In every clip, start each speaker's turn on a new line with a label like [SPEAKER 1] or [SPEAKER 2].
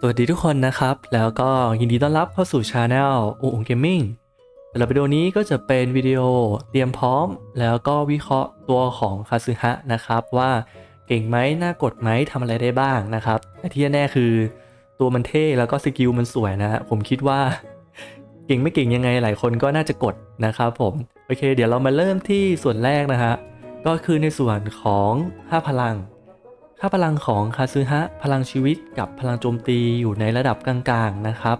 [SPEAKER 1] สวัสดีทุกคนนะครับ แล้วก็ยินดีต้อนรับเข้าสู่ช anel อูอุงเกมมิ่งสำหรับวิดีโอนี้ก็จะเป็นวิดีโอเตรียมพร้อม แล้วก็วิเคราะห์ตัวของคาซึฮะนะครับ ว่าเก่งไหมน่ากดไหมทำอะไรได้บ้างนะครับแต่ที่แน่คือตัวมันเท่แล้วก็สกิลมันสวยนะฮะผมคิดว่า เก่งไม่เก่งยังไงหลายคนก็น่าจะกดนะครับผมโอเค เดี๋ยวเรามาเริ่มที่ส่วนแรกนะฮะก็คือในส่วนของ5พลัง ค่าพลังของคาซึฮะพลังชีวิตกับพลังโจมตีอยู่ในระดับกลางๆนะครับ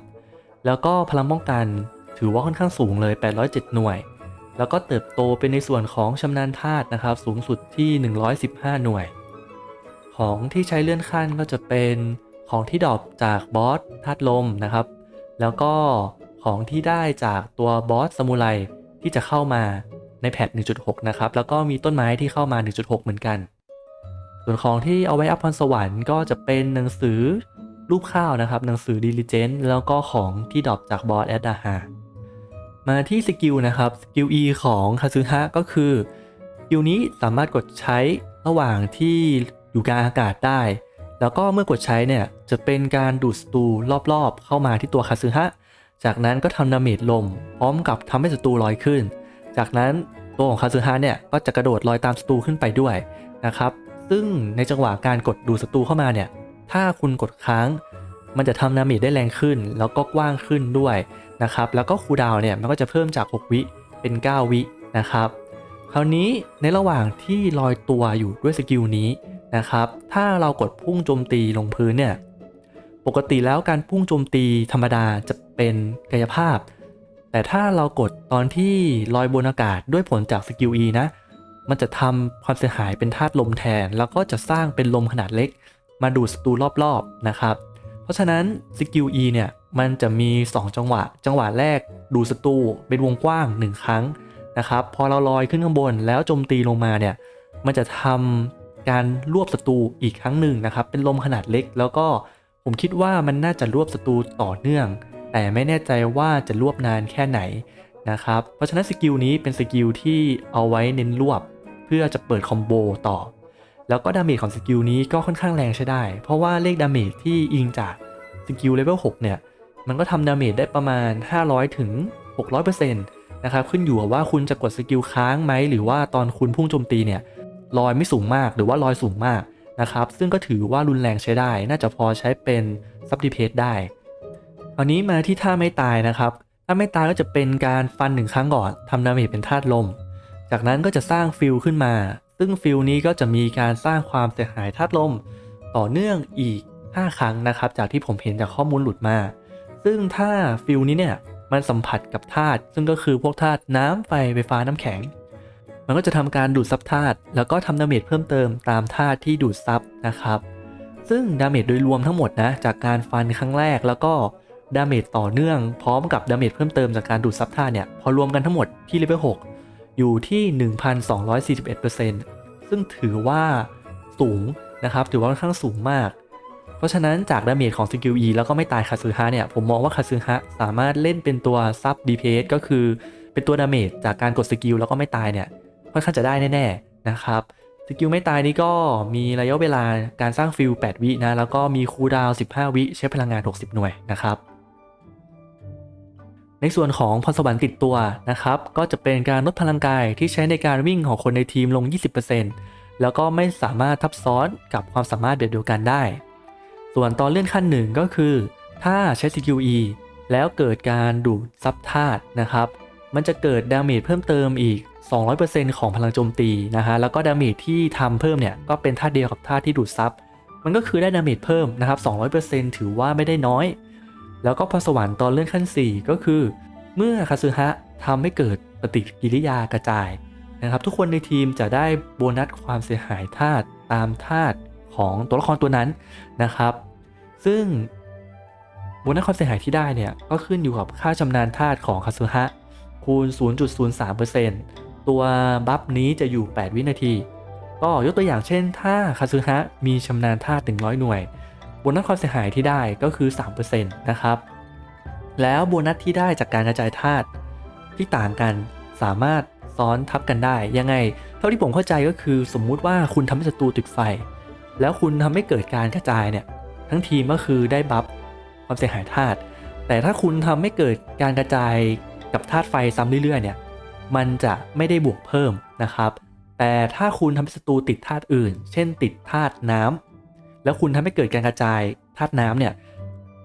[SPEAKER 1] แล้วก็พลังป้องกันถือว่าค่อนข้างสูงเลย 807 หน่วย แล้วก็เติบโตเป็นในส่วนของชำนาญธาตุนะครับ สูงสุดที่ 115 หน่วย ของที่ใช้เลื่อนขั้นก็จะเป็นของที่ดรอปจากบอสธาตุลมนะครับ แล้วก็ของที่ได้จากตัวบอสซามูไรที่จะเข้ามาในแพท1.6 นะครับ แล้วก็มีต้นไม้ที่เข้ามา 1.6 เหมือนกัน ส่วนของที่เอาไว้อัพพรสวรรค์ก็จะเป็นหนังสือรูปข้าวนะครับ หนังสือดิลิเจนต์แล้วก็ของที่ดรอปจากบอสแอดดาฮามาที่สกิลนะครับสกิล E ของคาซึฮะก็คือสกิลนี้สามารถกดใช้ระหว่างที่อยู่กลางอากาศได้ แล้วก็เมื่อกดใช้เนี่ยจะเป็นการดูดศัตรูรอบๆ เข้ามาที่ตัวคาซึฮะจากนั้นก็ทำดาเมจลม พร้อมกับทำให้ศัตรูลอยขึ้น จากนั้นตัวของคาซึฮะเนี่ยก็จะกระโดดลอยตามศัตรูขึ้นไปด้วยนะครับ ซึ่งในจังหวะการกดดูศัตรูเข้ามาเนี่ย ถ้าคุณกดค้าง มันจะทำดามจได้แรงขึ้น แล้วก็กว้างขึ้นด้วยนะครับ แล้วก็คูดาวเนี่ยมันก็จะเพิ่มจาก 6 วิเป็น 9 วินะครับ คราวนี้ในระหว่างที่ลอยตัวอยู่ด้วยสกิลนี้นะครับ ถ้าเรากดพุ่งโจมตีลงพื้นเนี่ย ปกติแล้วการพุ่งโจมตีธรรมดาจะเป็นกายภาพ แต่ถ้าเรากดตอนที่ลอยบนอากาศด้วยผลจากสกิล E นะ มันจะทำความเสียหายเป็นธาตุลมแทน แล้วก็จะสร้างเป็นลมขนาดเล็ก มาดูดศัตรูรอบๆนะครับ เพราะฉะนั้นสกิล E เนี่ยมันจะมี 2 จังหวะ จังหวะแรกดูดศัตรูเป็นวงกว้าง 1 ครั้งนะครับ พอเราลอยขึ้นข้างบนแล้วโจมตีลงมาเนี่ยมันจะทำการรวบศัตรูอีกครั้งหนึ่งนะครับ เป็นลมขนาดเล็ก แล้วก็ผมคิดว่ามันน่าจะรวบศัตรูต่อเนื่อง แต่ไม่แน่ใจว่าจะรวบนานแค่ไหนนะครับ เพราะฉะนั้นสกิลนี้เป็นสกิลที่เอาไว้เน้นรวบ เพื่อจะเปิดคอมโบต่อ แล้วก็ดาเมจของสกิลนี้ก็ค่อนข้างแรงใช้ได้ เพราะว่าเลขดาเมจที่อิงจากสกิลเลเวล6เนี่ย มันก็ทำดาเมจได้ประมาณ 500ถึง600%นะครับขึ้นอยู่กับว่าคุณจะกดสกิลค้างไหม หรือว่าตอนคุณพุ่งโจมตีเนี่ยลอยไม่สูงมากหรือว่าลอยสูงมากนะครับ ซึ่งก็ถือว่ารุนแรงใช้ได้ น่าจะพอใช้เป็นซับดิเพสได้คราวนี้มาที่ท่าไม่ตายนะครับถ้าไม่ตายก็จะเป็นการฟันหนึ่งครั้งก่อนทำดาเมจเป็นธาตุลม จากนั้นก็จะสร้างฟิลขึ้นมา ซึ่งฟิลนี้ก็จะมีการสร้างความเสียหายธาตุลม ต่อเนื่องอีก 5 ครั้งนะครับ จากที่ผมเห็นจากข้อมูลหลุดมา ซึ่งถ้าฟิลนี้เนี่ยมันสัมผัสกับธาตุซึ่งก็คือพวกธาตุน้ำไฟไฟฟ้าน้ำแข็ง มันก็จะทำการดูดซับธาตุแล้วก็ทำดาเมจเพิ่มเติมตามธาตุที่ดูดซับนะครับ ซึ่งดาเมจโดยรวมทั้งหมดนะจากการฟันครั้งแรกแล้วก็ดาเมจต่อเนื่อง พร้อมกับดาเมจเพิ่มเติมจากการดูดซับธาตุเนี่ยพอรวมกันทั้งหมดที่เลเวล6 อยู่ที่ 1,241%ซึ่งถือว่าสูงนะครับ ถือว่าค่อนข้างสูงมาก เพราะฉะนั้นจากดาเมจของสกิล E แล้วก็ไม่ตายคาซึฮะเนี่ย ผมมองว่าคาซึฮะสามารถเล่นเป็นตัวซับดีเพสก็คือเป็นตัวดาเมจจากการกดสกิลแล้วก็ไม่ตายเนี่ยค่อนข้างจะได้แน่ๆนะครับสกิลไม่ตายนี้ก็มีระยะเวลาการสร้างฟิล 8 วินะ แล้วก็มีคูลดาวน์15 วิใช้พลังงาน 60 หน่วยนะครับ ในส่วนของพรสวรรค์ติดตัวนะครับก็จะเป็นการลดพลังกายที่ใช้ในการวิ่งของคนในทีมลง 20%แล้วก็ไม่สามารถทับซ้อนกับความสามารถแบบเดียวกันได้ ส่วนตอนเลื่อนขั้นหนึ่งก็คือ ถ้าใช้สกิล E แล้วเกิดการดูดซับธาตุนะครับ มันจะเกิดดาเมจเพิ่มเติมอีก 200%ของพลังโจมตีนะฮะแล้วก็ดาเมจที่ทำเพิ่มเนี่ยก็เป็นธาตุเดียวกับธาตุที่ดูดซับมันก็คือได้ดาเมจเพิ่มนะครับ 200%ถือว่าไม่ได้น้อย แล้วก็พรสวรรค์ตอนเลื่อนขั้น 4 ก็คือ เมื่อคาซึฮะทำให้เกิดปฏิกิริยากระจายนะครับ ทุกคนในทีมจะได้โบนัสความเสียหายธาตุตามธาตุของตัวละครตัวนั้นนะครับ ซึ่งโบนัสความเสียหายที่ได้เนี่ยก็ขึ้นอยู่กับค่าชำนาญธาตุของคาซึฮะคูณ 0.03%ตัวบัฟนี้จะอยู่ 8 วินาที ก็ยกตัวอย่างเช่น ถ้าคาซึฮะมีชำนาญธาตุ100 หน่วย โบนัสความเสียหายที่ได้ก็คือ 3%นะครับ แล้วโบนัสที่ได้จากการกระจายธาตุที่ต่างกันสามารถซ้อนทับกันได้ ยังไง เท่าที่ผมเข้าใจก็คือสมมุติว่าคุณทำให้ศัตรูติดไฟ แล้วคุณทำให้เกิดการกระจายเนี่ย ทั้งทีมก็คือได้บัฟความเสียหายธาตุแต่ถ้าคุณทำให้เกิดการกระจายกับธาตุไฟซ้ำเรื่อยๆ เนี่ย มันจะไม่ได้บวกเพิ่มนะครับ แต่ถ้าคุณทำให้ศัตรูติดธาตุอื่น เช่น ติดธาตุน้ำ แล้วคุณทำให้เกิดการกระจายธาตุน้ำเนี่ย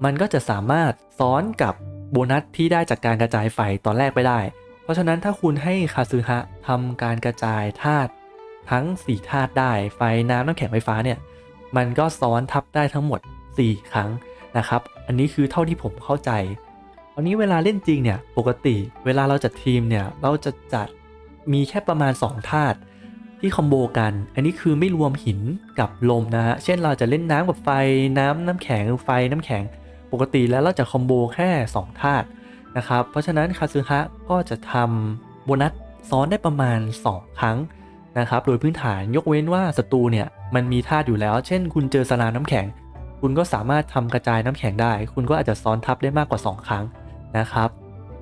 [SPEAKER 1] มันก็จะสามารถซ้อนกับโบนัสที่ได้จากการกระจายไฟตอนแรกไปได้ เพราะฉะนั้นถ้าคุณให้คาซึฮะทำการกระจายธาตุทั้ง 4 ธาตุได้ไฟน้ำน้ำแข็งไฟฟ้าเนี่ยมันก็ซ้อนทับได้ทั้งหมด 4 ครั้งนะครับ อันนี้คือเท่าที่ผมเข้าใจตอนนี้เวลาเล่นจริงเนี่ยปกติเวลาเราจัดทีมเนี่ยเราจะจัดมีแค่ประมาณ 2 ธาตุ ที่คอมโบกัน อันนี้คือไม่รวมหินกับลมนะฮะ เช่นเราจะเล่นน้ำกับไฟน้ำน้ำแข็งไฟน้ำแข็ง ปกติแล้วเราจะคอมโบแค่ 2 ธาตุนะครับ เพราะฉะนั้นคาซึฮะก็จะทำโบนัสซ้อนได้ประมาณ 2 ครั้งนะครับ โดยพื้นฐานยกเว้นว่าศัตรูเนี่ยมันมีธาตุอยู่แล้ว เช่น คุณเจอสลาน้ำแข็ง คุณก็สามารถทำกระจายน้ำแข็งได้ คุณก็อาจจะซ้อนทับได้มากกว่า 2 ครั้งนะครับ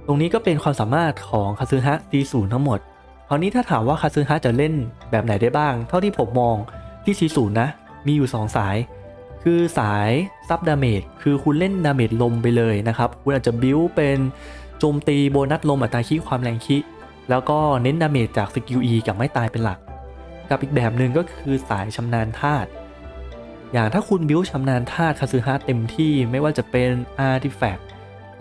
[SPEAKER 1] ตรงนี้ก็เป็นความสามารถของคาซึฮะ C0 ทั้งหมด ราวนี้ถ้าถามว่าคาซึฮะจะเล่นแบบไหนได้บ้าง เท่าที่ผมมองที่ C0 นะ มีอยู่ 2 สาย คือสายซับดาเมจคือคุณเล่นดาเมจลมไปเลยนะครับ คุณอาจจะบิวเป็นโจมตีโบนัสลมอัตราคีความแรงคีแล้วก็เน้นดาเมจจากสกิล E กับไม่ตายเป็นหลัก กับอีกแบบหนึ่งก็คือสายชำนาญธาตุอย่างถ้าคุณบิวชำนาญธาตุคาซึฮะเต็มที่ไม่ว่าจะเป็นอาร์ติแฟกต์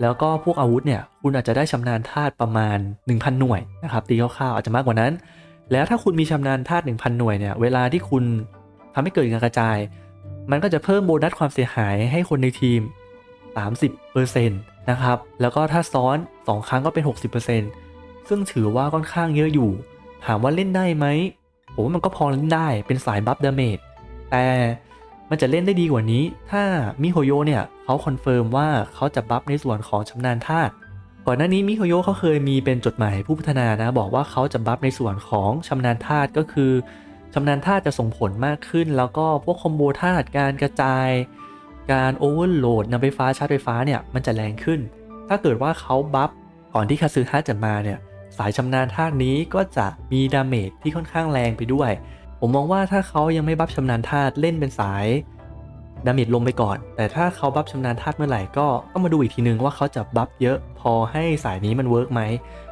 [SPEAKER 1] แล้วก็พวกอาวุธเนี่ยคุณอาจจะได้ชำนาญธาตุประมาณ 1,000 หน่วยนะครับตีคร่าวๆอาจจะมากกว่านั้น แล้วถ้าคุณมีชำนาญธาตุ1,000 หน่วยเนี่ยเวลาที่คุณทำให้เกิดการกระจาย มันก็จะเพิ่มโบนัสความเสียหายให้คนในทีม 30%นะครับแล้วก็ถ้าซ้อน 2 ครั้งก็เป็น 60%ซึ่งถือว่าค่อนข้างเยอะอยู่ ถามว่าเล่นได้ไหมผมว่ามันก็พอเล่นได้เป็นสายบัฟดาเมจแต่ มันจะเล่นได้ดีกว่านี้ ถ้ามิโฮโยเนี่ยเขาคอนเฟิร์มว่าเขาจะบัฟในส่วนของชำนาญธาตุก่อนหน้านี้มิโฮโยเขาเคยมีเป็นจดหมายผู้พัฒนานะ บอกว่าเขาจะบัฟในส่วนของชำนาญธาตุก็คือชำนาญธาตุจะส่งผลมากขึ้น แล้วก็พวกคอมโบธาตุการกระจาย การโอเวอร์โหลดนำไฟฟ้าชาร์จไฟฟ้าเนี่ยมันจะแรงขึ้น ถ้าเกิดว่าเขาบัฟก่อนที่คาซึฮะจะมาเนี่ยสายชำนาญธาตุนี้ก็จะมีดาเมจที่ค่อนข้างแรงไปด้วย ผมมองว่าถ้าเขายังไม่บัฟชำนาญธาตุเล่นเป็นสายดาเมจลงไปก่อน แต่ถ้าเขาบัฟชำนาญธาตุเมื่อไหร่ก็ต้องมาดูอีกทีนึงว่าเขาจะบัฟเยอะพอให้สายนี้มันเวิร์กไหม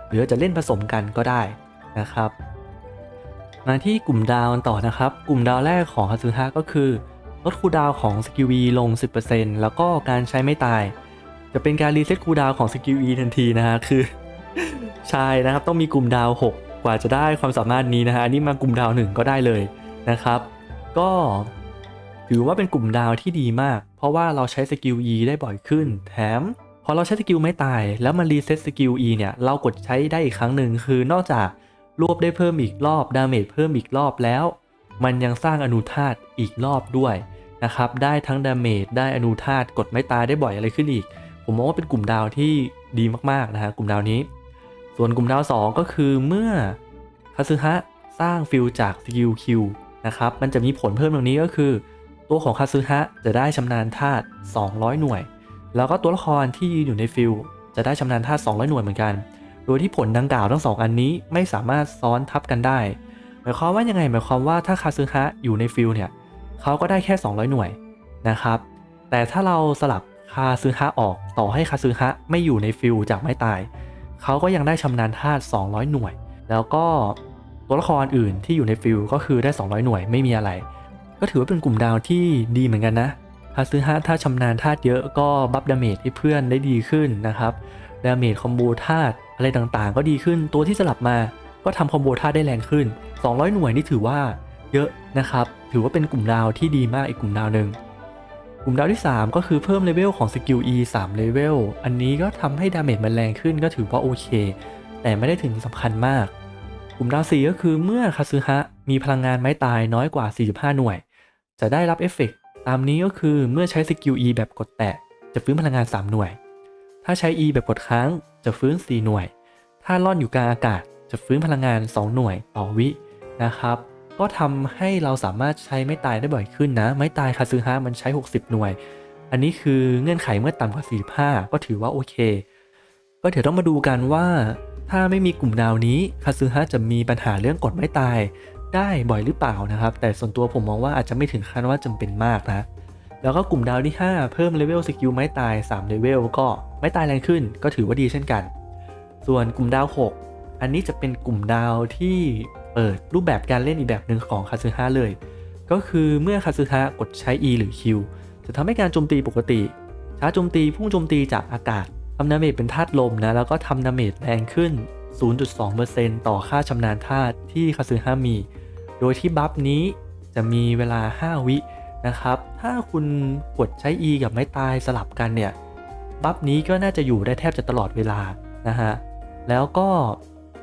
[SPEAKER 1] หรือจะเล่นผสมกันก็ได้นะครับ มาที่กลุ่มดาวกันต่อนะครับ กลุ่มดาวแรกของฮาซึฮะก็คือลดคูดาวของสกิล E ลง 10%แล้วก็การใช้ไม่ตาย จะเป็นการรีเซ็ตคูดาวของสกิล E ทันทีนะฮะคือ ใช่นะครับต้องมีกลุ่มดาว 6 กว่าจะได้ความสามารถนี้นะฮะอันนี้มากลุ่มดาว1ก็ได้เลยนะครับ ก็ถือว่าเป็นกลุ่มดาวที่ดีมาก เพราะว่าเราใช้สกิล E ได้บ่อยขึ้น แถมพอเราใช้สกิลไม่ตาย แล้วมันรีเซ็ตสกิล E เนี่ยเรากดใช้ได้อีกครั้งหนึ่งคือนอกจากรวบได้เพิ่มอีกรอบดาเมจเพิ่มอีกรอบแล้ว มันยังสร้างอนุธาตุอีกรอบด้วยนะครับได้ทั้งดาเมจได้อนุธาตุกดไม่ตายได้บ่อยอะไรขึ้นอีก ผมมองว่าเป็นกลุ่มดาวที่ดีมากๆนะฮะกลุ่มดาวนี้ ส่วนกลุ่มดาว 2 ก็คือเมื่อคาซึฮะสร้างฟิลจากสกิลคิวนะครับ มันจะมีผลเพิ่มตรงนี้ก็คือ ตัวของคาซึฮะจะได้ชำนาญธาตุ 200 หน่วย แล้วก็ตัวละครที่ยืนอยู่ในฟิลจะได้ชำนาญธาตุ 200 หน่วยเหมือนกัน โดยที่ผลดังกล่าวทั้งสองอันนี้ไม่สามารถซ้อนทับกันได้ หมายความว่ายังไง หมายความว่าถ้าคาซึฮะอยู่ในฟิลเนี่ยเขาก็ได้แค่ 200 หน่วยนะครับ แต่ถ้าเราสลับคาซึฮะออกต่อให้คาซึฮะไม่อยู่ในฟิลจากไม่ตาย เขาก็ยังได้ชำนาญธาตุ200 หน่วย แล้วก็ตัวละครอื่นที่อยู่ในฟิลก็คือได้ 200 หน่วยไม่มีอะไร ก็ถือว่าเป็นกลุ่มดาวที่ดีเหมือนกันนะคาซึฮะถ้าชำนาญธาตุเยอะก็บัฟดาเมจให้เพื่อนได้ดีขึ้นนะครับดาเมจคอมโบธาตุอะไรต่างๆ ก็ดีขึ้นตัวที่สลับมาก็ทำคอมโบธาตุได้แรงขึ้น 200 หน่วยนี่ถือว่าเยอะนะครับ ถือว่าเป็นกลุ่มดาวที่ดีมากอีกกลุ่มดาวหนึ่ง กลุ่มดาวที่ 3 ก็คือเพิ่มเลเวลของสกิล E 3เลเวล อันนี้ก็ทำให้ดาเมจมันแรงขึ้นก็ถือว่าโอเค แต่ไม่ได้ถึงสำคัญมาก กลุ่มดาว 4 ก็คือเมื่อคาซึฮะมีพลังงานไม้ตายน้อยกว่า 45 หน่วย จะได้รับเอฟเฟกต์ตามนี้ก็คือเมื่อใช้สกิล E แบบกดแตะ จะฟื้นพลังงาน 3 หน่วย ถ้าใช้ E แบบกดค้างจะฟื้น 4 หน่วย ถ้าล่อนอยู่กลางอากาศจะฟื้นพลังงาน 2 หน่วยต่อวินะครับ ก็ทำให้เราสามารถใช้ไม่ตายได้บ่อยขึ้นนะ ไม่ตายคาซึฮะมันใช้ 60 หน่วย อันนี้คือเงื่อนไขเมื่อต่ำกว่า 45 ก็ถือว่าโอเค ก็เดี๋ยวต้องมาดูกันว่า ถ้าไม่มีกลุ่มดาวนี้คาซึฮะจะมีปัญหาเรื่องกดไม่ตายได้บ่อยหรือเปล่านะครับ แต่ส่วนตัวผมมองว่าอาจจะไม่ถึงขั้นว่าจำเป็นมากนะแล้วก็กลุ่มดาวที่ 5 เพิ่มเลเวลสกิลไม้ตาย3เลเวลก็ไม้ตายแรงขึ้นก็ถือว่าดีเช่นกัน ส่วนกลุ่มดาว 6 อันนี้จะเป็นกลุ่มดาวที่ ปิดรูปแบบการเล่นอีกแบบหนึ่งของคาซึฮะเลย ก็คือเมื่อคาซึฮะกดใช้ E หรือ Q จะทำให้การโจมตีปกติช้าโจมตีพุ่งโจมตีจากอากาศทำดาเมจเป็นธาตุลมนะแล้วก็ทำดาเมจแรงขึ้น 0.2%ต่อค่าชำนาญธาตุที่คาซึฮะมี โดยที่บัฟนี้จะมีเวลา 5 วินะครับ ถ้าคุณกดใช้ E กับไม้ตายสลับกันเนี่ย บัฟนี้ก็น่าจะอยู่ได้แทบจะตลอดเวลานะฮะ แล้วก็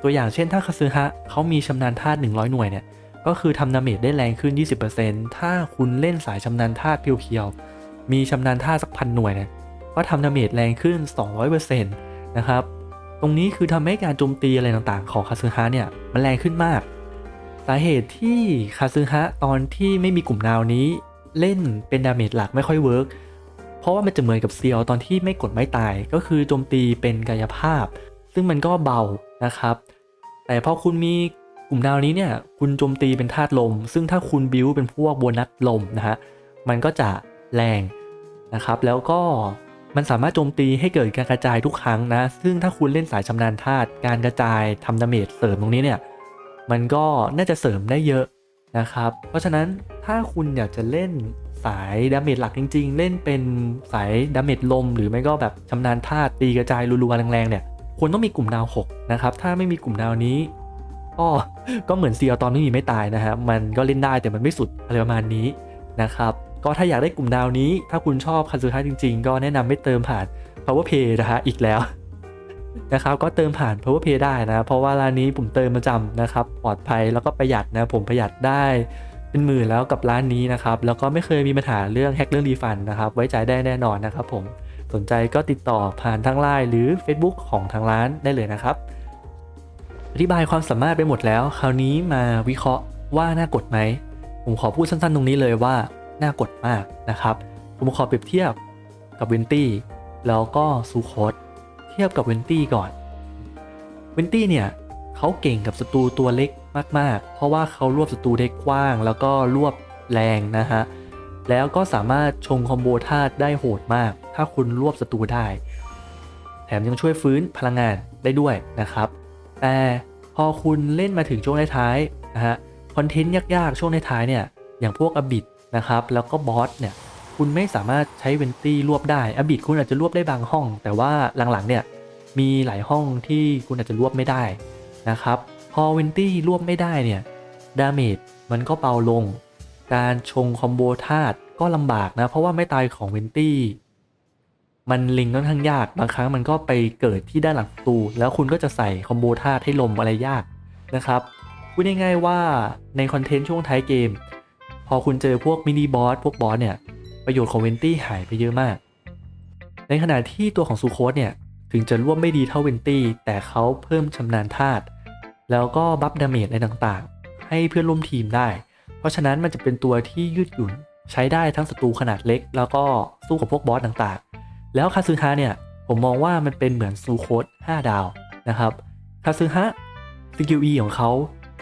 [SPEAKER 1] ตัวอย่างเช่นถ้าคาซึฮะเขามีชำนาญธาตุ100 หน่วยเนี่ยก็คือทำดาเมจได้แรงขึ้น 20%ถ้าคุณเล่นสายชำนาญธาตุเพียวๆมีชำนาญธาตุสักพันหน่วยเนี่ยก็ทำดาเมจแรงขึ้น 200%นะครับตรงนี้คือทำให้การโจมตีอะไรต่างๆ ของคาซึฮะเนี่ยมันแรงขึ้นมาก สาเหตุที่คาซึฮะตอนที่ไม่มีกลุ่มดาวนี้ เล่นเป็นดาเมจหลักไม่ค่อยเวิร์กเพราะว่ามันจะเหมือนกับเซียวตอนที่ไม่กดไม่ตายก็คือโจมตีเป็นกายภาพ ซึ่งมันก็เบานะครับ แต่พอคุณมีกลุ่มดาวนี้เนี่ยคุณโจมตีเป็นธาตุลม ซึ่งถ้าคุณบิวเป็นพวกโบนัสลมนะฮะมันก็จะแรงนะครับแล้วก็มันสามารถโจมตีให้เกิดการกระจายทุกครั้งนะ ซึ่งถ้าคุณเล่นสายชำนาญธาตุการกระจายทำดาเมจเสริมตรงนี้เนี่ยมันก็น่าจะเสริมได้เยอะนะครับ เพราะฉะนั้นถ้าคุณอยากจะเล่นสายดาเมจหลักจริง ๆ เล่นเป็นสายดาเมจลม หรือไม่ก็แบบชำนาญธาตุตีกระจายรัวๆแรงๆเนี่ย ควรต้องมีกลุ่มดาว6นะครับถ้าไม่มีกลุ่มดาวนี้ก็ก็เหมือนเซียตอนไม่มีไม่ตายนะฮะมันก็เล่นได้แต่มันไม่สุดอะไรประมาณนี้นะครับก็ถ้าอยากได้กลุ่มดาวนี้ ถ้าคุณชอบคันซูฮะจริง ๆ ก็แนะนำให้เติมผ่าน power pay นะฮะอีกแล้วนะครับก็เติมผ่าน power pay ได้นะ เพราะว่าร้านนี้ผมเติมประจำนะครับปลอดภัยแล้วก็ประหยัดนะผมประหยัดได้เป็นหมื่นแล้วกับร้านนี้นะครับแล้วก็ไม่เคยมีปัญหาเรื่องแฮกเรื่องรีฟันนะครับไว้ใจได้แน่นอนนะครับผม สนใจก็ติดต่อผ่านทางไลน์หรือ Facebook ของทางร้านได้เลยนะครับ อธิบายความสามารถไปหมดแล้ว คราวนี้มาวิเคราะห์ว่าน่ากดไหม ผมขอพูดสั้นๆตรงนี้เลยว่าน่ากดมากนะครับ ผมขอเปรียบเทียบกับเวนตี้แล้วก็ซูโคสเทียบกับเวนตี้ก่อน เวนตี้เนี่ยเขาเก่งกับศัตรูตัวเล็กมาก ๆ เพราะว่าเขารวบศัตรูได้กว้าง แล้วก็รวบแรงนะฮะ แล้วก็สามารถชงคอมโบธาตุได้โหดมาก ถ้าคุณรวบศัตรูได้ แถมยังช่วยฟื้นพลังงานได้ด้วยนะครับ แต่พอคุณเล่นมาถึงช่วงท้ายๆนะฮะคอนเทนต์ยากๆ ช่วงท้ายๆเนี่ยอย่างพวกอบิดนะครับแล้วก็บอสเนี่ยคุณไม่สามารถใช้เวนตี้รวบได้อบิดคุณอาจจะรวบได้บางห้อง แต่ว่าหลังๆเนี่ยมีหลายห้องที่คุณอาจจะรวบไม่ได้นะครับพอเวนตี้รวบไม่ได้เนี่ยดาเมจมันก็เบาลง การชงคอมโบธาตุก็ลำบากนะ เพราะว่าไม่ตายของเวนตี้มันลิงค่อนข้างยากบางครั้งมันก็ไปเกิดที่ด้านหลังประตู แล้วคุณก็จะใส่คอมโบธาตุให้ลมอะไรยากนะครับพูดง่ายๆว่าในคอนเทนต์ช่วงท้ายเกม พอคุณเจอพวกมินิบอสพวกบอสเนี่ย ประโยชน์ของเวนตี้หายไปเยอะมาก ในขณะที่ตัวของซูโคสเนี่ย ถึงจะร่วมไม่ดีเท่าเวนตี้แต่เขาเพิ่มชำนาญธาตุแล้วก็บัฟดาเมจอะไรต่างๆ ให้เพื่อนร่วมทีมได้ เพราะฉะนั้นมันจะเป็นตัวที่ยืดหยุ่น ใช้ได้ทั้งศัตรูขนาดเล็ก แล้วก็สู้กับพวกบอสต่างๆ แล้วคาซึฮะเนี่ยผมมองว่ามันเป็นเหมือนซูโคส5ดาวนะครับคาซึฮะสกิล E ของเขา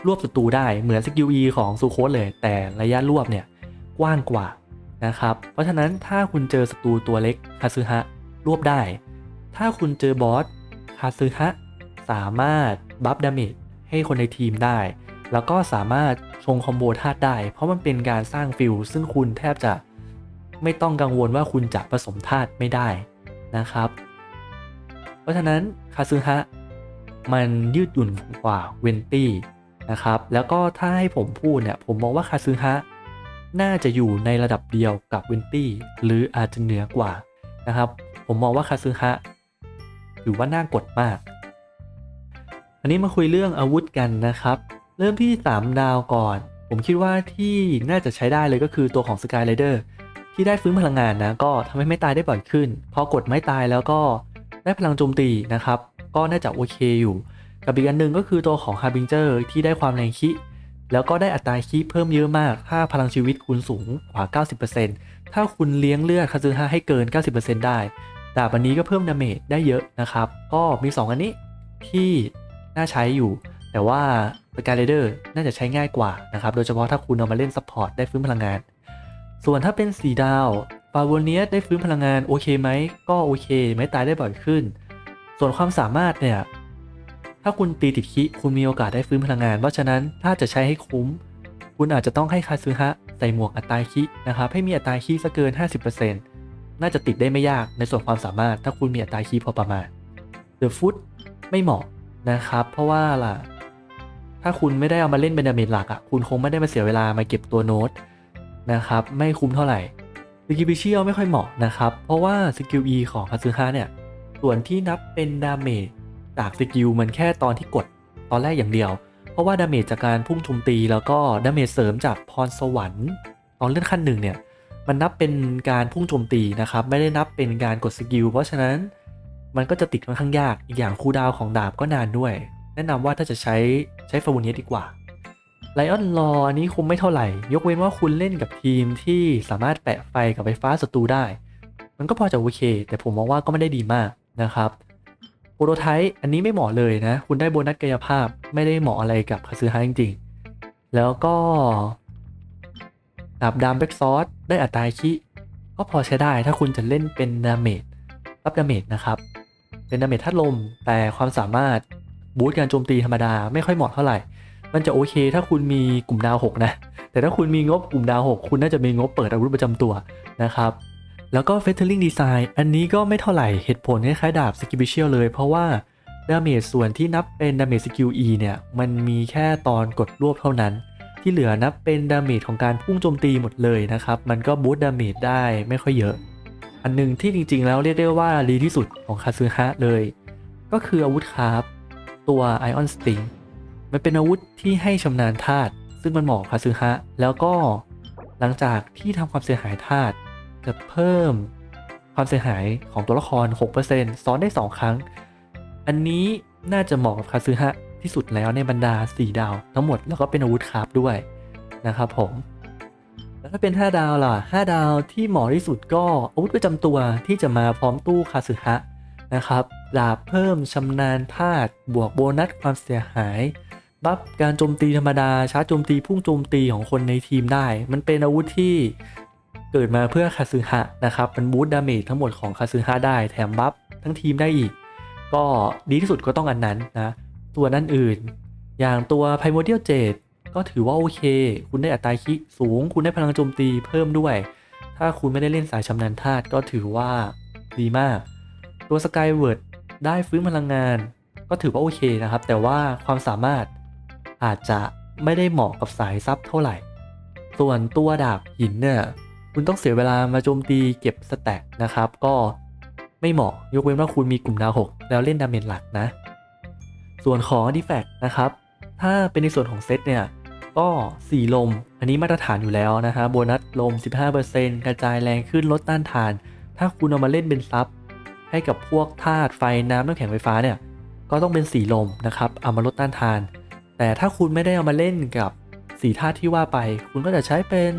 [SPEAKER 1] รวบศัตรูได้เหมือนสกิล E ของซูโคสเลย แต่ระยะรวบเนี่ยกว้างกว่านะครับ เพราะฉะนั้นถ้าคุณเจอศัตรูตัวเล็กคาซึฮะรวบได้ ถ้าคุณเจอบอสคาซึฮะสามารถบัฟดาเมจให้คนในทีมได้ แล้วก็สามารถ ชงคอมโบธาตุได้ เพราะมันเป็นการสร้างฟิลซึ่งคุณแทบจะไม่ต้องกังวลว่าคุณจะผสมธาตุไม่ได้นะครับ เพราะฉะนั้นคาซึฮะมันยืดหยุ่นกว่าเวนตี้นะครับ แล้วก็ถ้าให้ผมพูดเนี่ยผมมองว่าคาซึฮะน่าจะอยู่ในระดับเดียวกับเวนตี้หรืออาจจะเหนือกว่านะครับ ผมมองว่าคาซึฮะถือว่าน่ากดมาก อันนี้มาคุยเรื่องอาวุธกันนะครับ เริ่มที่ 3 ดาวก่อน ผมคิดว่าที่น่าจะใช้ได้เลยก็คือตัวของ Sky Rider ที่ได้ฟื้นพลังงานนะ ก็ทำให้ไม่ตายได้บ่อยขึ้น พอกดไม่ตายแล้วก็ได้พลังโจมตีนะครับ ก็น่าจะโอเคอยู่ กับอีกอันหนึ่งก็คือตัวของ Harbinger ที่ได้ความแรงคิแล้วก็ได้อัตราคิเพิ่มเยอะมาก ถ้าพลังชีวิตคุณสูงกว่า 90%ถ้าคุณเลี้ยงเลือดคาซึฮะให้เกิน 90%ได้ดาบอันนี้ก็เพิ่มดาเมจได้เยอะนะครับ ก็มี 2 อันนี้ที่น่าใช้อยู่ แต่ว่า สกายเรเดอร์น่าจะใช้ง่ายกว่านะครับ โดยเฉพาะถ้าคุณเอามาเล่นซัพพอร์ตได้ฟื้นพลังงาน ส่วนถ้าเป็น4ดาวฟาโวเนียสได้ฟื้นพลังงานโอเคไหมก็โอเค ไม่ตายได้บ่อยขึ้น ส่วนความสามารถเนี่ย ถ้าคุณตีติดคิคุณมีโอกาสได้ฟื้นพลังงาน เพราะฉะนั้นถ้าจะใช้ให้คุ้ม คุณอาจจะต้องให้คาซึฮะใส่หมวกอัตราคินะครับให้มีอัตราคิสักเกิน 50%น่าจะติดได้ไม่ยากในส่วนความสามารถ ถ้าคุณมีอัตราคิพอประมาณ The Foot ไม่เหมาะนะครับ เพราะว่าล่ะ ถ้าคุณไม่ได้เอามาเล่นเป็นดาเมจหลักอะคุณคงไม่ได้มาเสียเวลามาเก็บตัวโน้ตนะครับไม่คุ้มเท่าไหร่สกิลบิเชียลไม่ค่อยเหมาะนะครับ เพราะว่าสกิล E ของคาซึฮะเนี่ย ส่วนที่นับเป็นดาเมจจากสกิลมันแค่ตอนที่กดตอนแรกอย่างเดียว เพราะว่าดาเมจจากการพุ่งโจมตี แล้วก็ดาเมจเสริมจากพรสวรรค์ ตอนเลื่อนขั้นหนึ่งเนี่ย มันนับเป็นการพุ่งโจมตีนะครับ ไม่ได้นับเป็นการกดสกิลเพราะฉะนั้นมันก็จะติดค่อนข้างยากอีกอย่างคูดาวของดาบก็นานด้วย แนะนำว่าถ้าจะใช้ ใช้ฟาวูเนียดีกว่าไลออนรออันนี้คงไม่เท่าไหร่ ยกเว้นว่าคุณเล่นกับทีมที่สามารถแปะไฟกับไฟฟ้าศัตรูได้ มันก็พอจะโอเค แต่ผมมองว่าก็ไม่ได้ดีมากนะครับโปรโตไทป์อันนี้ไม่เหมาะเลยนะ คุณได้โบนัสกายภาพไม่ได้เหมาะอะไรกับคาซึฮะจริงๆ แล้วก็ดาบดามแบ็กซอสได้อัตราคิก็พอใช้ได้ถ้าคุณจะเล่นเป็นดาเมจรับดาเมจนะครับ เป็นดาเมจธาตุลมแต่ความสามารถ บูสต์การโจมตีธรรมดาไม่ค่อยเหมาะเท่าไหร่ มันจะโอเคถ้าคุณมีกลุ่มดาว6นะ แต่ถ้าคุณมีงบกลุ่มดาว 6 คุณน่าจะมีงบเปิดอาวุธประจำตัวนะครับ แล้วก็ f e t t e r i n g Design อันนี้ก็ไม่เท่าไหร่เหตุผลคล้ายๆดาบ s k i b i s h i a l เลย เพราะว่าดาเมจส่วนที่นับเป็นดาเมจสกิล E เนี่ยมันมีแค่ตอนกดรวบเท่านั้น ที่เหลือนับเป็นดาเมจของการพุ่งโจมตีหมดเลยนะครับ มันก็บูสต์ดาเมจได้ไม่ค่อยเยอะ อันหนึงที่จริงๆ แล้วเรียกได้ว่าดีที่สุดของคาซึฮะเลย ก็คืออาวุธคราฟ ตัว Ion Sting มันเป็นอาวุธที่ให้ชำนาญธาตุซึ่งมันเหมาะคาซึฮะ แล้วก็หลังจากที่ทำความเสียหายธาตุจะเพิ่มความเสียหายของตัวละคร 6%ซ้อนได้ 2 ครั้ง อันนี้น่าจะเหมาะกับคาซึฮะที่สุดแล้วในบรรดา 4 ดาว ทั้งหมดแล้วก็เป็นอาวุธคราฟด้วยนะครับผม แล้วถ้าเป็น 5 ดาวล่ะ 5 ดาวที่เหมาะที่สุดก็อาวุธประจำตัวที่จะมาพร้อมตู้คาสึฮะ นะครับดาบเพิ่มชำนาญธาตุบวกโบนัสความเสียหาย บัฟการโจมตีธรรมดาชาร์จโจมตีพุ่งโจมตีของคนในทีมได้ มันเป็นอาวุธที่เกิดมาเพื่อคาซึฮะนะครับมันบูสต์ดาเมจทั้งหมดของคาซึฮะได้แถมบัฟทั้งทีมได้อีก ก็ดีที่สุดก็ต้องอันนั้นนะตัวนั้นอื่น อย่างตัว Primordial Jade ก็ถือว่าโอเค คุณได้อัตราคิสูง คุณได้พลังโจมตีเพิ่มด้วย ถ้าคุณไม่ได้เล่นสายชำนาญธาตุก็ถือว่าดีมาก ตัว Skyward ได้ฟื้นพลังงาน ก็ถือว่าโอเคนะครับ แต่ว่าความสามารถอาจจะไม่ได้เหมาะกับสายซับเท่าไหร่ ส่วนตัวดาบหินเนี่ยคุณต้องเสียเวลามาโจมตีเก็บสแต็กนะครับ ก็ไม่เหมาะยกเว้นว่าคุณมีกลุ่มดาวหกแล้วเล่นดาเมจหลักนะ ส่วนของ d e f a c t นะครับ ถ้าเป็นในส่วนของเซตเนี่ยก็4ลม อันนี้มาตรฐานอยู่แล้วนะฮะโบนัสลม 15%กระจายแรงขึ้นลดต้านทาน ถ้าคุณเอามาเล่นเป็นซับ ให้กับพวกธาตุไฟน้ำน้ำแข็งไฟฟ้าเนี่ยก็ต้องเป็น4ลมนะครับเอามาลดต้านทาน แต่ถ้าคุณไม่ได้เอามาเล่นกับ4ธาตุที่ว่าไป คุณก็จะใช้เป็น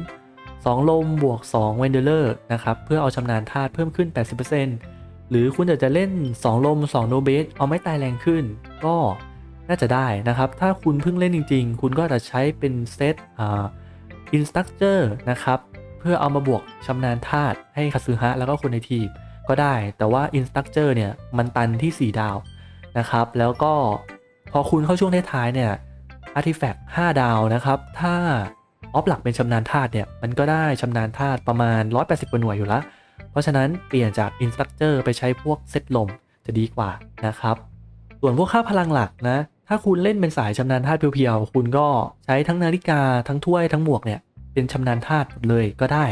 [SPEAKER 1] 2 ลมบวก2 w a n d e r นะครับเพื่อเอาชำนาญธาตุเพิ่มขึ้น 80%หรือคุณจะจะเล่น 2 ลม 2 โนเบสเอาไม่ตายแรงขึ้น ก็น่าจะได้นะครับ ถ้าคุณเพิ่งเล่นจริง ๆ คุณก็จะใช้เป็นเซตอ่าอินสตัคเจอร์นะครับเพื่อเอามาบวกชำนาญธาตุให้คาซึฮะแล้วก็คนในทีม ก็ได้ แต่ว่า Instructor เนี่ยมันตันที่ 4 ดาวนะครับ แล้วก็พอคุณเข้าช่วงท้ายๆเนี่ย Artifact 5 ดาวนะครับ ถ้าออฟหลักเป็นชำนาญธาตุเนี่ยมันก็ได้ชำนาญธาตุประมาณ 180กว่าหน่วยอยู่ล้วเพราะฉะนั้นเปลี่ยนจาก Instructor ไปใช้พวกเซตลมจะดีกว่านะครับ ส่วนพวกค่าพลังหลักนะถ้าคุณเล่นเป็นสายชำนาญธาตุเพียวๆ คุณก็ใช้ทั้งนาฬิกาทั้งถ้วยทั้งหมวกเนี่ยเป็นชำนาญธาตุเลยก็ได้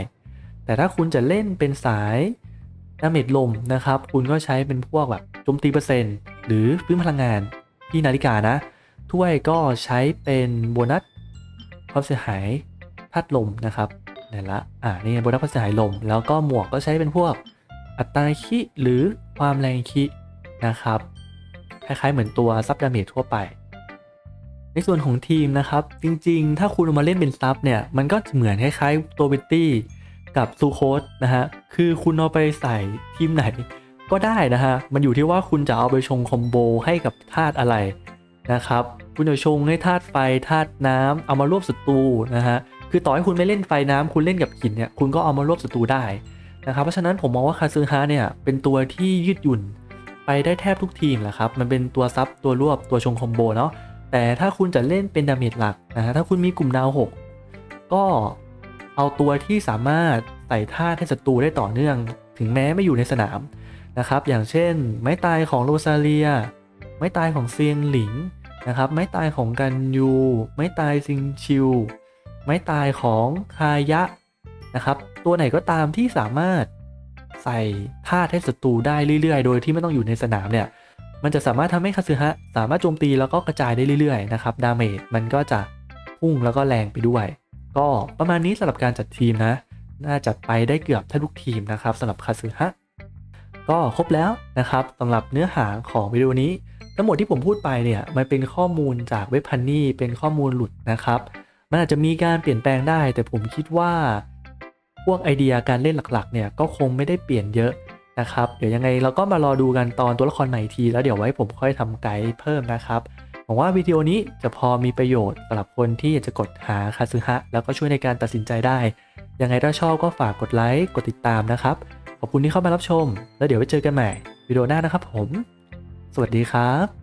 [SPEAKER 1] แต่ถ้าคุณจะเล่นเป็นสาย ดาเมจลมนะครับ คุณก็ใช้เป็นพวกแบบโจมตีเปอร์เซ็นต์หรือฟื้นพลังงานที่นาฬิกานะ ถ้วยก็ใช้เป็นโบนัสความเสียหายธาตุลมนะครับนี่นละอ่านี่โบนัสความเสียหายลม แล้วก็หมวกก็ใช้เป็นพวกอัตราคิหรือความแรงคินะครับ คล้ายๆเหมือนตัวซับดาเมจทั่วไป ในส่วนของทีมนะครับ จริงๆ ถ้าคุณเอามาเล่นเป็นซับเนี่ย มันก็เหมือนคล้ายๆตัวเบตตี้ กับซูโคสนะฮะคือคุณเอาไปใส่ทีมไหนก็ได้นะฮะมันอยู่ที่ว่าคุณจะเอาไปชงคอมโบให้กับธาตุอะไรนะครับคุณจะชงให้ธาตุไฟธาตุน้ำเอามารวบศัตรูนะฮะคือต่อให้คุณไม่เล่นไฟน้ำคุณเล่นกับหินเนี่ยคุณก็เอามารวบศัตรูได้นะครับเพราะฉะนั้นผมมองว่าคาซึฮะเนี่ยเป็นตัวที่ยืดหยุ่นไปได้แทบทุกทีมแหละครับ มันเป็นตัวซับตัวรวบตัวชงคอมโบเนาะแต่ถ้าคุณจะเล่นเป็นดาเมจหลักนะฮะถ้าคุณมีกลุ่มดาว 6 ก็ เอาตัวที่สามารถใส่ท่าให้ศัตรูได้ต่อเนื่อง ถึงแม้ไม่อยู่ในสนามนะครับ อย่างเช่น ไม้ตายของโรซาเลีย ไม้ตายของเซียงหลิงนะครับ ไม้ตายของกันยู ไม้ตายซิงชิว ไม้ตายของคายะนะครับ ตัวไหนก็ตามที่สามารถใส่ท่าให้ศัตรูได้เรื่อยๆ โดยที่ไม่ต้องอยู่ในสนามเนี่ย มันจะสามารถทำให้คาซึฮะสามารถโจมตีแล้วก็กระจายได้เรื่อยๆนะครับ ดาเมจมันก็จะพุ่งแล้วก็แรงไปด้วย ก็ประมาณนี้สำหรับการจัดทีมนะ น่าจะไปได้เกือบทุกทีมนะครับสำหรับคาซึฮะก็ครบแล้วนะครับสำหรับเนื้อหาของวิดีโอนี้ ทั้งหมดที่ผมพูดไปเนี่ยมันเป็นข้อมูลจากเว็บพันนี่เป็นข้อมูลหลุดนะครับ มันอาจจะมีการเปลี่ยนแปลงได้ แต่ผมคิดว่า พวกไอเดียการเล่นหลักๆเนี่ยก็คงไม่ได้เปลี่ยนเยอะนะครับ เดี๋ยวยังไงเราก็มารอดูกันตอนตัวละครใหม่ที แล้วเดี๋ยวไว้ผมค่อยทำไกด์เพิ่มนะครับ หวังว่าวิดีโอนี้จะพอมีประโยชน์สำหรับคนที่อยากจะกดหาคาซึฮะแล้วก็ช่วยในการตัดสินใจได้ ยังไงถ้าชอบก็ฝากกดไลค์กดติดตามนะครับ ขอบคุณที่เข้ามารับชม แล้วเดี๋ยวไว้เจอกันใหม่วิดีโอหน้านะครับผม สวัสดีครับ